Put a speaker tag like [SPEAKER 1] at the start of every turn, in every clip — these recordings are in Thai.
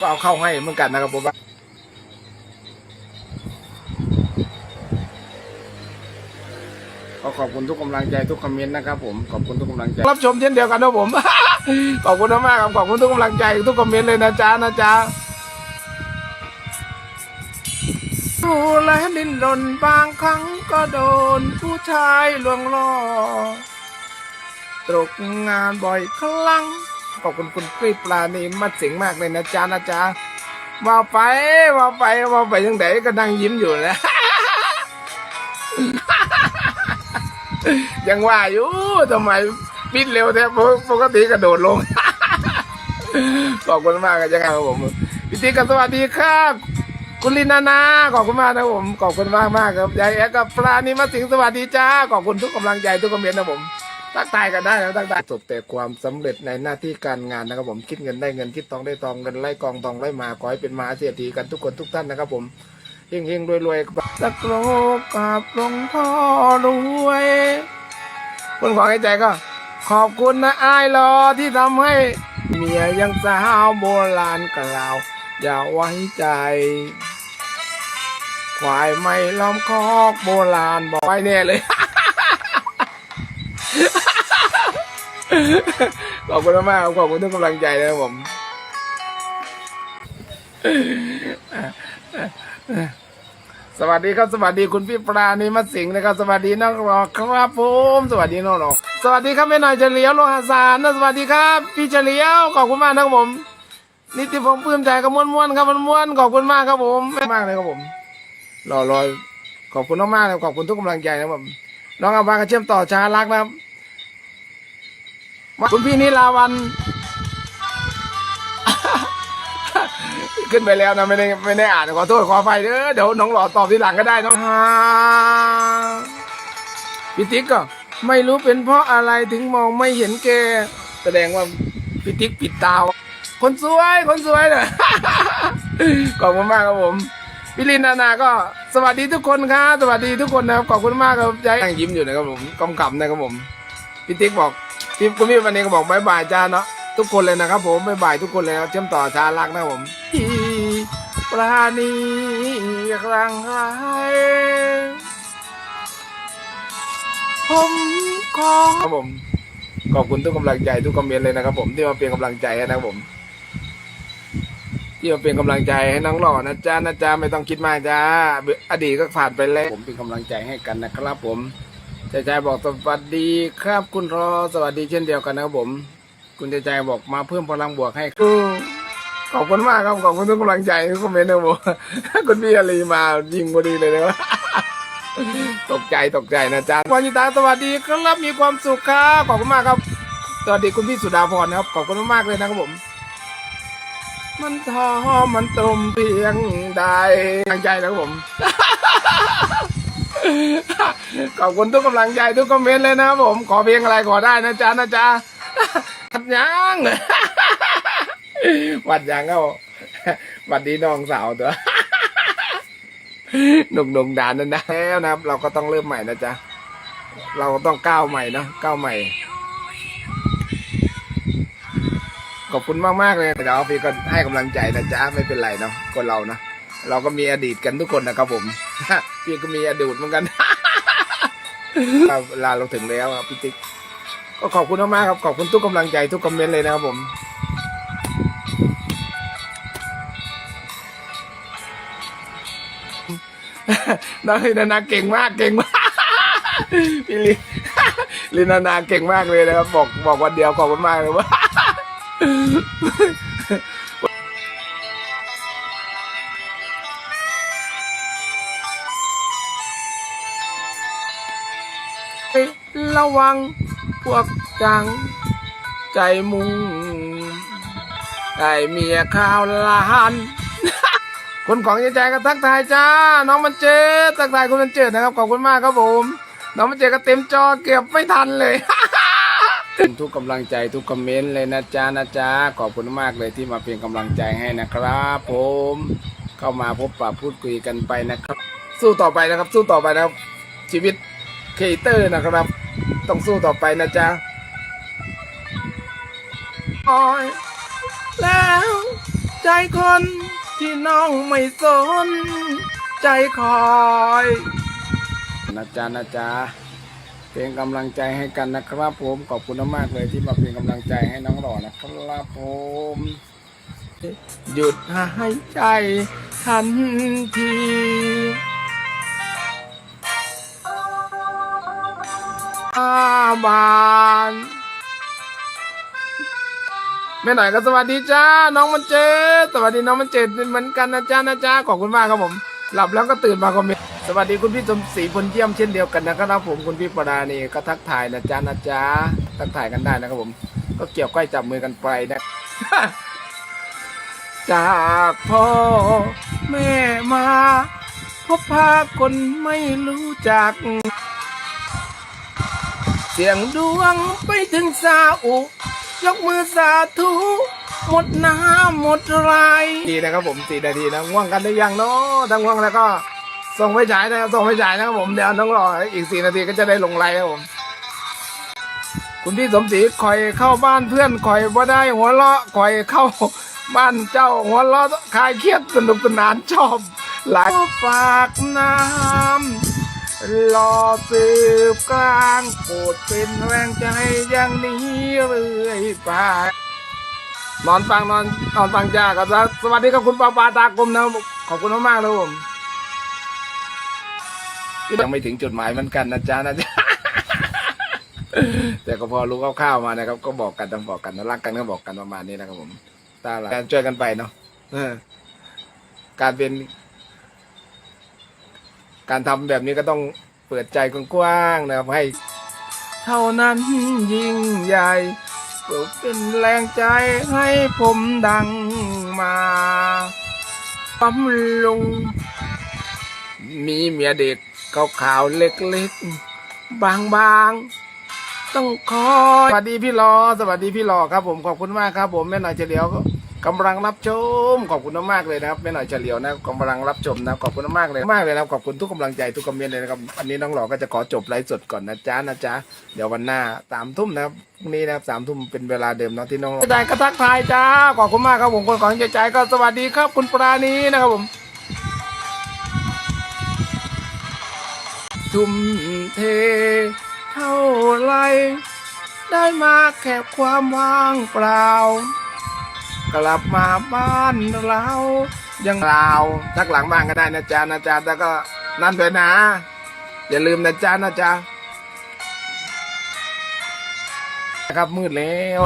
[SPEAKER 1] ก็เอาเข้าให้เหมือนกันนะครับผมก็ขอบคุณทุกกำลังใจทุกคอมเมนต์นะครับผมขอบคุณทุกกำลังใจรับชมเช่นเดียวกันนะผม ขอบคุณมากครับขอบคุณทุกกำลังใจทุกคอมเมนต์เลยนะจ๊ะนะจ๊ะดูแลดินรนบางครั้งก็โดนผู้ชายลวงล่อตกงานบ่อยครั้ง ขอบคุณคุณปรีปลานี่มาเสียงมากเลยนะจ๊ะนะจ๊ะว่าไปว่าไปว่าไปยังไงก็นั่งยิ้มอยู่นะยังว่าอยู่ทำไมปิดเร็วแท้ปกติกระโดดลงขอบคุณมากกันยังไงครับผมพี่ติ๊กสวัสดีครับคุณลินานาขอบคุณมากนะผมขอบคุณมากมากครับยายแอ๊กกับปลานีมาสิงสวัสดีจ้าขอบคุณทุกกำลังใจทุกคอมเมนต์นะผม ทักทายกันได้นะทักทายประสบแต่ความสำเร็จในหน้าที่การงานนะครับผมคิดเงินได้เงินคิดทองได้ทองเงินไล่กองทองไล่มาขอให้เป็นมาเศรษฐีกันทุกคนทุกท่านนะครับผมเฮงเฮงรวยรวยสักโลกกับหลวงพ่อรวยคนของไอ้ใจก็ ขอบคุณนะอ้ายรอที่ทำให้เมียยังสาวโบราณกล่าวอย่าไว้ใจควายไม่ล้อมคอกโบราณบอกไว้แน่เลย ขอบคุณมากครับขอบคุณทุกกำลังใจนะครับผมสวัสดีครับสวัสดีคุณพี่ปราณีมัสิงห์นะครับ สวัสดีน้องรอครับผมสวัสดีน้องรอสวัสดีครับแม่หน่อยเฉลียวโลหะสารนะสวัสดีครับ พี่เฉลียวขอบคุณมากนะครับผม นิติพงษ์ปลื้มใจกับม้วนๆครับม้วนๆขอบคุณมากครับผมมากเลยครับผมรอรอขอบคุณมากๆนะครับขอบคุณทุกกำลังใจนะครับผมน้องอาภากระเชื่อมต่อชารักนะครับ คุณพี่นิลาวัน ขึ้นไปแล้วนะไม่ได้ไม่ได้อ่านขอโทษขออภัยเด้อเดี๋ยวน้องหล่อตอบทีหลังก็ได้น้องฮาพี่ติ๊กก็ไม่รู้เป็นเพราะอะไรถึงมองไม่เห็นแกแสดงว่าพี่ติ๊กปิดตาคนสวยคนสวยเนี่ยขอบคุณมากครับผมพี่ลินนานาก็สวัสดีทุกคนครับสวัสดีทุกคนนะครับขอบคุณมากครับยายนั่งยิ้มอยู่นะครับผมกำกับนะครับผมพี่ติ๊กบอก พี่คุณพี่วันนี้ก็บอกบายบายจ้าเนาะทุกคนเลยนะครับผมบายบายทุกคนเลยครับเชื่อมต่อชาลักนะผมที่ปราณีครั้งไรผมขอครับผมขอบคุณทุกกำลังใจทุกคอมเมนต์เลยนะครับผมที่มาเป็นกำลังใจให้นะครับผมที่มาเป็นกำลังใจให้น้องหล่อนะจ๊ะนะจ๊ะไม่ต้องคิดมากจ้าอดีตก็ผ่านไปแล้วผมเป็นกำลังใจให้กันนะครับผม ใจใจบอกสวัสดีครับคุณรอสวัสดีเช่นเดียวกันนะครับผม คุณใจใจบอกมาเพิ่มพลังบวกให้ขอบคุณมากครับขอบคุณทุกกำลังใจทุกคอมเมนต์นะครับผมคุณพี่อาลีมายิงพอดีเลยนะตกใจตกใจนะจ๊ะวันยิตาสวัสดีครับมีความสุขครับขอบคุณมากครับสวัสดีคุณพี่สุดาพรนะครับขอบคุณมากๆเลยนะครับผม มันท้อมันตรมเพียงใดกำลังใจนะครับผม ขอบคุณทุกกำลังใจทุกคอมเมนต์เลยนะครับผม ขอเพลงอะไรขอได้นะจ๊ะนะจ๊ะทัดยังวัดยังเอาวัดดีน้องสาวตัวหนุ่มหนุ่มด่านนั่นนะแล้วนะครับ เราก็ต้องเริ่มใหม่นะจ๊ะ เราก็ต้องก้าวใหม่เนาะก้าวใหม่ขอบคุณมากมากเลยเดี๋ยวพี่ก็ให้กำลังใจนะจ๊ะไม่เป็นไรเนาะคนเรานะ เราก็มีอดีตกันทุกคนนะครับผมพี่ก็มีอดีตเหมือนกันเวลาเราถึงแล้วครับพี่ติ๊กก็ขอบคุณมากๆครับขอบคุณทุกกำลังใจทุกคอมเมนต์เลยนะครับผมน้องลินานาเก่งมากเก่งมากพี่ลิลินานาเก่งมากเลยนะครับบอกบอกวันเดียวขอบคุณมากเลยว่า ระวัง พวกจัง ใจมุงได้เมียข้าวล้านคนของใจใจก็ทักทายจ้า น้องมันเจดทักทายคุณมันเจดนะครับขอบคุณมากครับผมน้องมันเจดก็เต็มจอเก็บไม่ทันเลยทุกกำลังใจทุกคอมเมนต์เลยนะจ๊ะนะจ๊ะขอบคุณมากเลยที่มาเป็นกำลังใจให้นะครับ ผม เข้ามาพบปะพูดคุยกันไปนะครับ สู้ต่อไปนะครับ สู้ต่อไปนะครับ ชีวิตเคเตอร์นะครับ ต้องสู้ต่อไปนะจ๊ะโอ้ยแล้ว ใจคนที่น้องไม่สน ใจคอยนะจ๊ะนะจ๊ะเป็นกำลังใจให้กันนะครับผมขอบคุณมากๆเลยที่มาเป็นกำลังใจให้น้องหล่อนะครับผมหยุดหายใจทันที อาบานแม่หน่อยก็สวัสดีจ้า น้องมันเจดสวัสดีน้องมันเจดเหมือนกันนะจ้านะจ้าขอบคุณมากครับผม หลับแล้วก็ตื่นมาคอมเมนต์สวัสดีคุณพี่สมศรีพลเยี่ยมเช่นเดียวกันนะครับผมคุณพี่ปราณีก็ทักทายนะจ้านะจ้าทักทายกันได้นะครับผม ก็เกี่ยวก้อยจับมือกันไปนะจากพ่อแม่มาพบพาคนไม่รู้จัก สียงดวงไปถึงซาอุ ยกมือสาธุ หมดน้ำหมดไรดีนะครับผมสี่นาทีนะง่วงกันหรือยังเนาะถ้าง่วงแล้วก็ ส่งไปฉายนะครับส่งไปฉายนะครับผมเดี๋ยวน้องรออีกสี่นาทีก็จะได้ลงไลน์ครับผม คุณพี่สมศรีคอยเข้าบ้านเพื่อนคอยบ่าได้หัวเราะคอยเข้าบ้านเจ้าหัวเราะคลายเครียดสนุกสนานชอบหลายฝากน้ำ รอสืบกลางโปรดเป็นแรงใจอย่างนี้เรื่อยไปนอนฟังนอนนอนฟังจ้าครับสวัสดีครับคุณปาปาตากลมนะขอบคุณมากๆนะผมยังไม่ถึงจุดหมายเหมือนกันนะจ๊ะนะจ๊ะแต่ก็พอรู้คร่าวๆมานะครับ ก็บอกกันต้องบอกกันนะรักกันก็บอกกันประมาณนี้นะครับผมตาละการช่วยกันไปเนาะการเป็น การทำแบบนี้ก็ต้องเปิดใจกว้างๆนะครับให้เท่านั้นยิ่งใหญ่เพื่อเป็นแรงใจให้ผมดังมาปั๊มลุง มีเมียเด็กขาวๆเล็กๆ บางๆ ต้องคอย สวัสดีพี่รอ สวัสดีพี่รอครับผม ขอบคุณมากครับผม แม่หน่อยเฉลียว กำลังรับชมขอบคุณมากเลยนะครับแม่หน่อยเฉลียวนะกำลังรับชมนะขอบคุณมากเลยมากเลยนะครับขอบคุณทุกกำลังใจทุกคอมเมนต์เลยนะครับอันนี้น้องหล่อก็จะขอจบไลฟ์สดก่อนนะจ๊ะนะจ๊ะเดี๋ยววันหน้าสามทุ่มนะครับพรุ่งนี้นะครับสามทุ่มเป็นเวลาเดิมเนาะที่น้องใจก็ทักทายจ้าขอบคุณมากครับผมคนของใจใจก็สวัสดีครับคุณปราณีนะครับผมทุ่มเท เท่าไรได้มาแค่ความว่างเปล่า กลับมาบ้านเรายังเราทักหลังบ้านก็ได้นะจ๊ะนะจ๊ะแต่ก็นั่นด้วยนะ อย่าลืมนะจ๊ะนะจ๊ะนะครับมืดแล้ว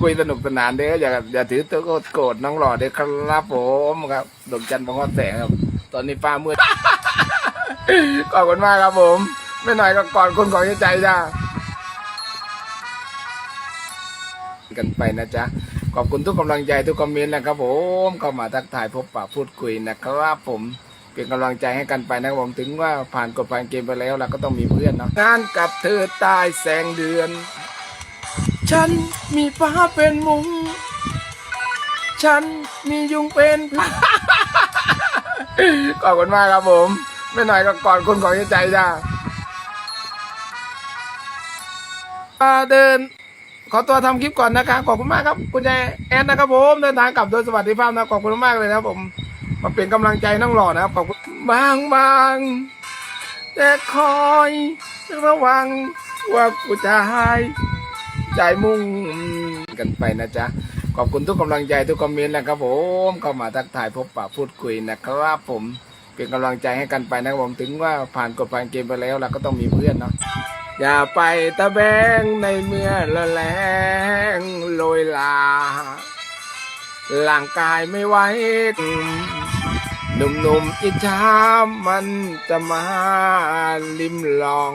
[SPEAKER 1] คุยสนุกสนานเด้ออย่าอย่าถือตัวโกรธน้องหล่อเด้อครับผมครับดวงจันทร์บังอดแสงครับ ตอนนี้ฟ้ามืดขอบคุณมากครับผมไม่หน่อยก็ก่อนคนของใจจ้ากันไปนะจ๊ะ ขอบคุณทุกกำลังใจทุกคอมเมนต์นะครับผมเข้ามาทักทายพบปะพูดคุยนะครับผมเป็นกำลังใจให้กันไปนะครับผมถึงว่าผ่านกฎผ่านเกมไปแล้วเราก็ต้องมีเพื่อนเนาะงานกับเธอตายแสงเดือน ฉันมีฟ้าเป็นมุง ฉันมียุงเป็นขอบคุณมากครับผมไม่หน่อยก็ก่อนคนของใจจ้าอ่าเดิน ขอตัวทำคลิปก่อนนะครับขอบคุณมากครับ คุณยายแอนนะครับผมเดินทางกลับโดยสวัสดิภาพนะขอบคุณมากเลยนะครับผมมาเป็นกำลังใจน้องหล่อนะครับขอบคุณบางบางแต่คอยระวังว่ากูจะหายใจมุ่งกันไปนะจ๊ะขอบคุณทุกกำลังใจทุกคอมเมนต์นะครับผมเข้ามาทักทายพบปะพูดคุยนะครับผมเป็นกำลังใจให้กันไปนะครับผมถึงว่าผ่านกฎผ่านเกมไปแล้วเราก็ต้องมีเพื่อนเนาะ อย่าไปตะแบงในเมื่อละแรงโรยลาร่างกายไม่ไหวหนุ่มๆอิจฉามันจะมาลิมลอง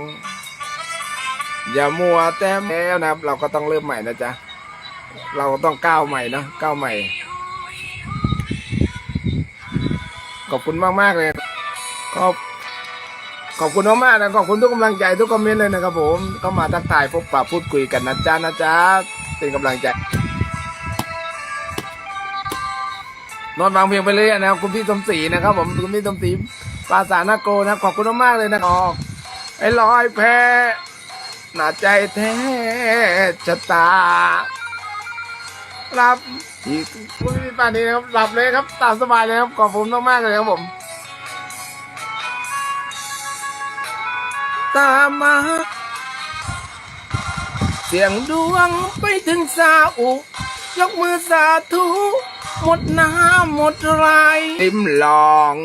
[SPEAKER 1] อย่ามัวแต่แล้วนะครับ เราก็ต้องเริ่มใหม่นะจ๊ะ เราต้องก้าวใหม่นะก้าวใหม่ ขอบคุณมากมากๆเลยขอบ ขอบคุณมากๆนะขอบคุณทุกกำลังใจทุกคอมเมนต์เลยนะครับผมเข้ามาทักทายพบปะพูดคุยกันนะจ๊ะนะจ๊ะเป็นกำลังใจนอนฟังเพลงไปเลยนะครับคุณพี่สมศรีนะครับ ผมคุณพี่สมศรีปราสาทนาโกนะขอบคุณมากๆเลยนะครับไอ้ลอยแพหนาใจแท้ชะตาหลับอีกคุณพี่ป่านนี้นะครับหลับเลยครับตามสบายเลยครับขอบคุณมากๆเลยครับผม ตามมา เสียงดวงไปถึงซาอุ ยกมือสาธุ หมดน้ำหมดไรติมลอง